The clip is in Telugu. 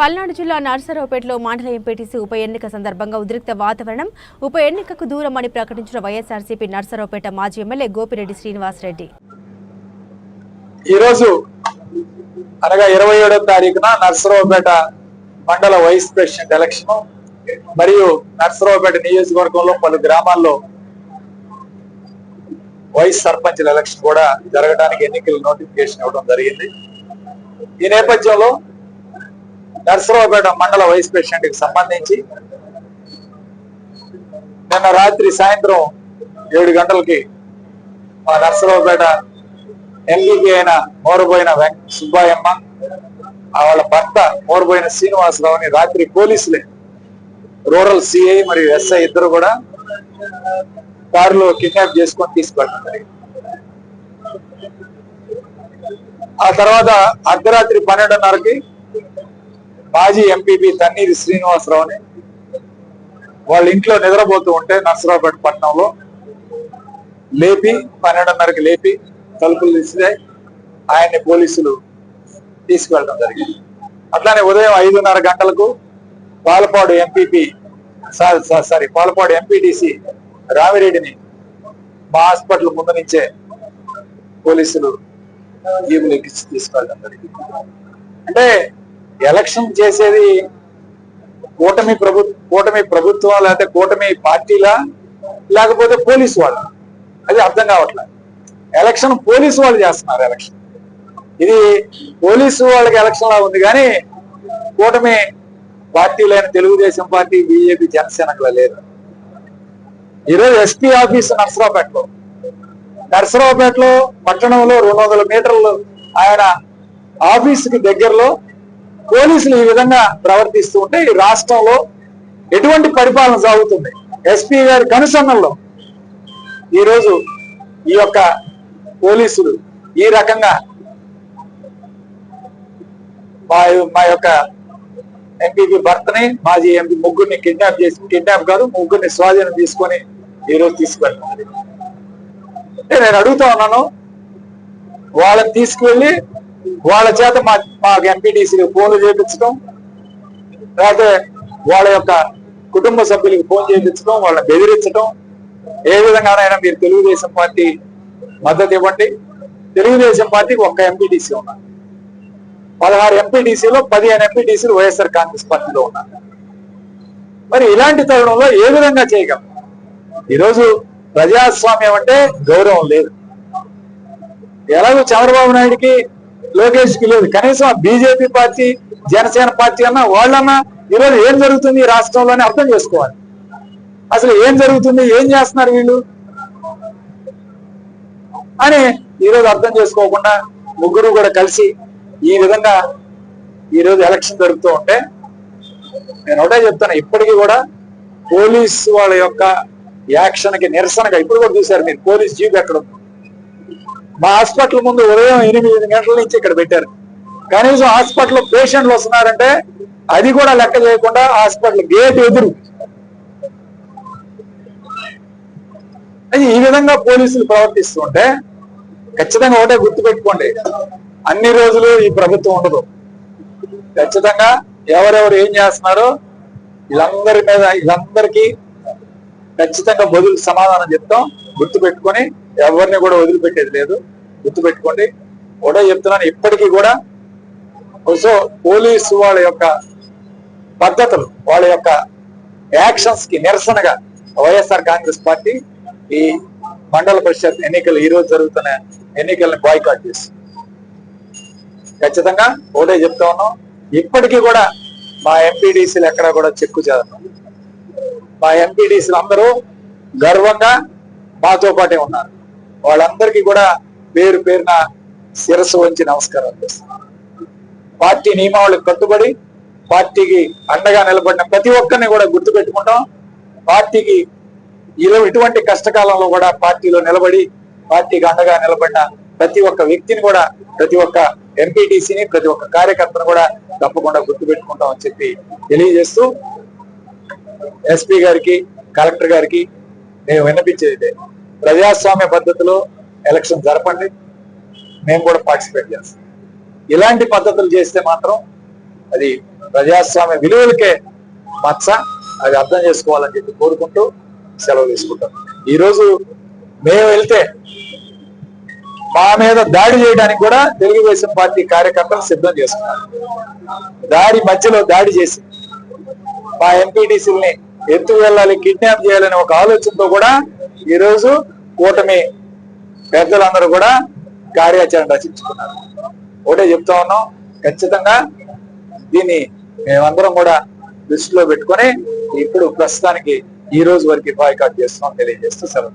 పల్నాడు జిల్లా నర్సరావుపేటలో మండల ఎంపీటీసీ ఉప ఎన్నిక సందర్భంగా ఉద్రిక్త వాతావరణం ఉప ఎన్నికకు దూరం అని ప్రకటించిన వైఎస్ఆర్సీపీ నర్సరావుపేట మాజీ ఎమ్మెల్యే గోపిరెడ్డి శ్రీనివాసరెడ్డి. ఈరోజు అనగా ఇరవై ఏడో తారీఖున నర్సరావుపేట మండల వైస్ ప్రెసిడెంట్ ఎలక్షన్ మరియు నర్సరావుపేట నియోజకవర్గంలో పలు గ్రామాల్లో వైస్ సర్పంచ్ల ఎలక్షన్ కూడా జరగడానికి ఎన్నికల నోటిఫికేషన్ ఇవ్వడం జరిగింది. ఈ నేపథ్యంలో నర్సరావుపేట మండల వైస్ ప్రెసిడెంట్కి సంబంధించి నిన్న రాత్రి సాయంత్రం ఏడు గంటలకి మా నర్సరావుపేట ఎంపీపీ అయిన మోరబోయిన సుబ్బాయమ్మ ఆ వాళ్ళ భర్త మోరబోయిన శ్రీనివాసరావుని రాత్రి పోలీసులే రూరల్ సిఐ మరియు ఎస్ఐ ఇద్దరు కూడా కారులో కిడ్నాప్ చేసుకొని తీసుకెళ్ళడం జరిగింది. ఆ తర్వాత అర్ధరాత్రి పన్నెండున్నరకి మాజీ ఎంపీపీ తన్నీరి శ్రీనివాసరావుని వాళ్ళ ఇంట్లో నిద్రపోతూ ఉంటే నర్సరావుపేట పట్టణంలో లేపి పన్నెండున్నరకి లేపి తలుపులు తీస్తే ఆయన్ని పోలీసులు తీసుకువెళ్ళడం జరిగింది. అట్లానే ఉదయం ఐదున్నర గంటలకు Palapadu MPP sorry Palapadu MPTC రామిరెడ్డిని మా హాస్పిటల్ ముందు నుంచే పోలీసులు జీబులు ఎక్కించి తీసుకెళ్ళడం జరిగింది. అంటే ఎలక్షన్ చేసేది కూటమి ప్రభు కూటమి ప్రభుత్వం లేకపోతే కూటమి పార్టీలా? లేకపోతే పోలీసు వాళ్ళు? అది అర్థం కావట్లేదు ఎలక్షన్ పోలీసు వాళ్ళు చేస్తున్నారు ఎలక్షన్. ఇది పోలీసు వాళ్ళకి ఎలక్షన్ లా ఉంది కానీ కూటమి పార్టీలైన తెలుగుదేశం పార్టీ బీజేపీ జనసేనకులా లేదు. ఈరోజు ఎస్పీ ఆఫీస్ నర్సరావుపేటలో. నర్సరావుపేటలో పట్టణంలో రెండు వందల మీటర్లు ఆయన ఆఫీసుకి దగ్గరలో పోలీసులు ఈ విధంగా ప్రవర్తిస్తూ ఉంటే ఈ రాష్ట్రంలో ఎటువంటి పరిపాలన సాగుతుంది? ఎస్పీ గారి కనుసన్నల్లో ఈరోజు ఈ యొక్క పోలీసులు ఈ రకంగా మా మా యొక్క ఎంపీపీ భర్తని మాజీ ఎంపీ ముగ్గురిని కిడ్నాప్ చేసి కిడ్నాప్ కాదు ముగ్గురిని స్వాధీనం తీసుకొని ఈ రోజు అంటే నేను అడుగుతా ఉన్నాను వాళ్ళని తీసుకువెళ్ళి వాళ్ళ చేత మా మాకు ఎంపీటీసీకి ఫోన్లు చేయించడం లేకపోతే వాళ్ళ యొక్క కుటుంబ సభ్యులకు ఫోన్ చేయించడం వాళ్ళని బెదిరించడం ఏ విధంగానైనా మీరు తెలుగుదేశం పార్టీ మద్దతు ఇవ్వండి. తెలుగుదేశం పార్టీకి ఒక్క ఎంపీటీసీ ఉన్నారు పదహారు ఎంపీటీసీలో పదిహేను ఎంపీటీసీలు వైఎస్ఆర్ కాంగ్రెస్ పార్టీలో ఉన్నారు మరి ఇలాంటి తరుణంలో ఏ విధంగా చేయగలం? ఈరోజు ప్రజాస్వామ్యం అంటే గౌరవం లేదు. ఎలాగో చంద్రబాబు నాయుడికి లోకేష్కి లేదు. కనీసం ఆ బీజేపీ పార్టీ జనసేన పార్టీ అన్నా వాళ్ళన్నా ఈరోజు ఏం జరుగుతుంది ఈ రాష్ట్రంలోనే అర్థం చేసుకోవాలి. అసలు ఏం జరుగుతుంది ఏం చేస్తున్నారు వీళ్ళు? అని ఈరోజు అర్థం చేసుకోకుండా ముగ్గురు కూడా కలిసి ఈ విధంగా ఈరోజు ఎలక్షన్ జరుగుతూ ఉంటే నేను ఒకటే చెప్తాను ఇప్పటికీ కూడా పోలీస్ వాళ్ళ యొక్క యాక్షన్కి నిరసనగా ఇప్పుడు కూడా చూశారు మీరు పోలీస్ జీప్ ఎక్కడ ఉంది. మా హాస్పిటల్ ముందు ఉదయం ఎనిమిది గంటల నుంచి ఇక్కడ పెట్టారు. కనీసం హాస్పిటల్ పేషెంట్లు వస్తున్నారంటే అది కూడా లెక్క చేయకుండా హాస్పిటల్ గేట్ ఎదురు. అది ఈ విధంగా పోలీసులు ప్రవర్తిస్తుంటే ఖచ్చితంగా ఒకటే గుర్తుపెట్టుకోండి అన్ని రోజులు ఈ ప్రభుత్వం ఉండదు. ఖచ్చితంగా ఎవరెవరు ఏం చేస్తున్నారో వీళ్ళందరి మీద వీళ్ళందరికీ ఖచ్చితంగా బదులు సమాధానం చెప్తాం. గుర్తుపెట్టుకొని ఎవరిని కూడా వదిలిపెట్టేది లేదు. గుర్తుపెట్టుకోండి. కూడా చెప్తున్నాను ఇప్పటికీ కూడా సో పోలీసు వాళ్ళ యొక్క పద్ధతులు వాళ్ళ యొక్క యాక్షన్స్కి నిరసనగా వైఎస్ఆర్ కాంగ్రెస్ పార్టీ ఈ మండల పరిషత్ ఎన్నికలు ఈ రోజు జరుగుతున్న ఎన్నికలను బాయ్కాట్ చేస్తుంది ఖచ్చితంగా ఒకటే చెప్తా ఉన్నాం ఇప్పటికీ కూడా మా ఎంపీడీసీలు ఎక్కడ కూడా చెక్కు చేద్దాం మా ఎంపీడీసీలు అందరూ గర్వంగా మాతో పాటే ఉన్నారు. వాళ్ళందరికీ కూడా పేరు పేరున శిరస్సు వంచి నమస్కారం చేస్తున్నారు పార్టీ నియమావళికి కట్టుబడి పార్టీకి అండగా నిలబడిన ప్రతి ఒక్కరిని కూడా గుర్తు పెట్టుకుంటాం పార్టీకి ఇలా ఇటువంటి కష్టకాలంలో కూడా పార్టీలో నిలబడి పార్టీకి అండగా నిలబడిన ప్రతి ఒక్క వ్యక్తిని కూడా ప్రతి ఒక్క ఎంపీటీసీని ప్రతి ఒక్క కార్యకర్తను కూడా తప్పకుండా గుర్తు పెట్టుకుంటాం అని చెప్పి తెలియజేస్తూ ఎస్పీ గారికి కలెక్టర్ గారికి నేను విన్నపించేది ప్రజాస్వామ్య పద్ధతిలో ఎలక్షన్ జరపండి. మేము కూడా పార్టిసిపేట్ చేస్తాం. ఇలాంటి పద్ధతులు చేస్తే మాత్రం అది ప్రజాస్వామ్య విలువలకే మచ్చ. అది అర్థం చేసుకోవాలని చెప్పి కోరుకుంటూ సెలవు తీసుకుంటాం. ఈరోజు మేము వెళ్తే మా మీద దాడి చేయడానికి కూడా తెలుగుదేశం పార్టీ కార్యకర్తలు సిద్ధం చేసుకున్నారు. దాడి మధ్యలో దాడి చేసి మా ఎంపీటీసీల్ని ఎత్తు వెళ్ళాలి కిడ్నాప్ చేయాలనే ఒక ఆలోచనతో కూడా ఈరోజు కూటమి పెద్దలందరూ కూడా కార్యాచరణ రచించుకున్నారు. ఒకటే చెప్తా ఉన్నాం ఖచ్చితంగా దీన్ని మేమందరం కూడా దృష్టిలో పెట్టుకొని ఇప్పుడు ప్రస్తుతానికి ఈ రోజు వరకు బాయ్కాట్ చేస్తున్నాం తెలియజేస్తూ సెలవు